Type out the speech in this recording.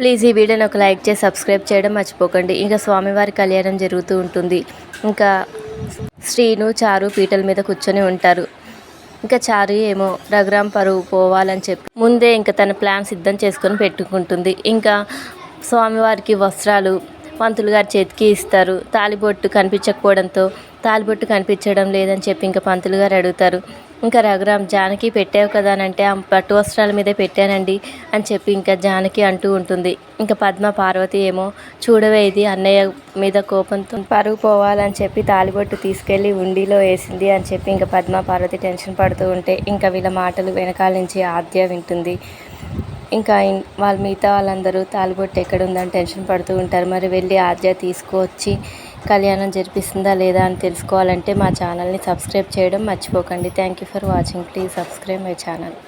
Please ఈ వీడియోని ఒక లైక్ చేసి సబ్స్క్రైబ్ చేయడం మర్చిపోకండి. ఇంకా స్వామివారి కళ్యాణం జరుగుతూ ఉంటుంది. ఇంకా శ్రీను చారు పీటల మీద కూర్చొని ఉంటారు. ఇంకా చారు ఏమో రఘురాం పరువు పోవాలని చెప్పి ముందే ఇంకా తన ప్లాన్ సిద్ధం చేసుకొని పెట్టుకుంటుంది. ఇంకా స్వామివారికి వస్త్రాలు పంతులు గారి చేతికి ఇస్తారు. తాలిబొట్టు కనిపించకపోవడంతో తాలిబొట్టు కనిపించడం లేదని చెప్పి ఇంకా పంతులు గారు అడుగుతారు. ఇంకా రఘురామ్ జానకి పెట్టావు కదా అని అంటే ఆ పట్టు వస్త్రాల మీదే పెట్టానండి అని చెప్పి ఇంకా జానకి అంటూ ఉంటుంది. ఇంకా పద్మ పార్వతి ఏమో చూడవే ఇది అన్నయ్య మీద కోపంతో పరుగు పోవాలని చెప్పి తాలిబొట్టు తీసుకెళ్ళి ఉండిలో వేసింది అని చెప్పి ఇంకా పద్మ పార్వతి టెన్షన్ పడుతూ ఉంటే ఇంకా వీళ్ళ మాటలు వెనకాల నుంచి ఆద్య వింటుంది. ఇంకా వాళ్ళ మిగతా వాళ్ళందరూ తాలిబొట్టు ఎక్కడ ఉందని టెన్షన్ పడుతూ ఉంటారు. మరి వెళ్ళి ఆద్య తీసుకువచ్చి కళ్యాణం జరిపిస్తుందా లేదా అని తెలుసుకోవాలంటే మా ఛానల్ని సబ్స్క్రైబ్ చేయడం మర్చిపోకండి. Thank you for watching please subscribe my channel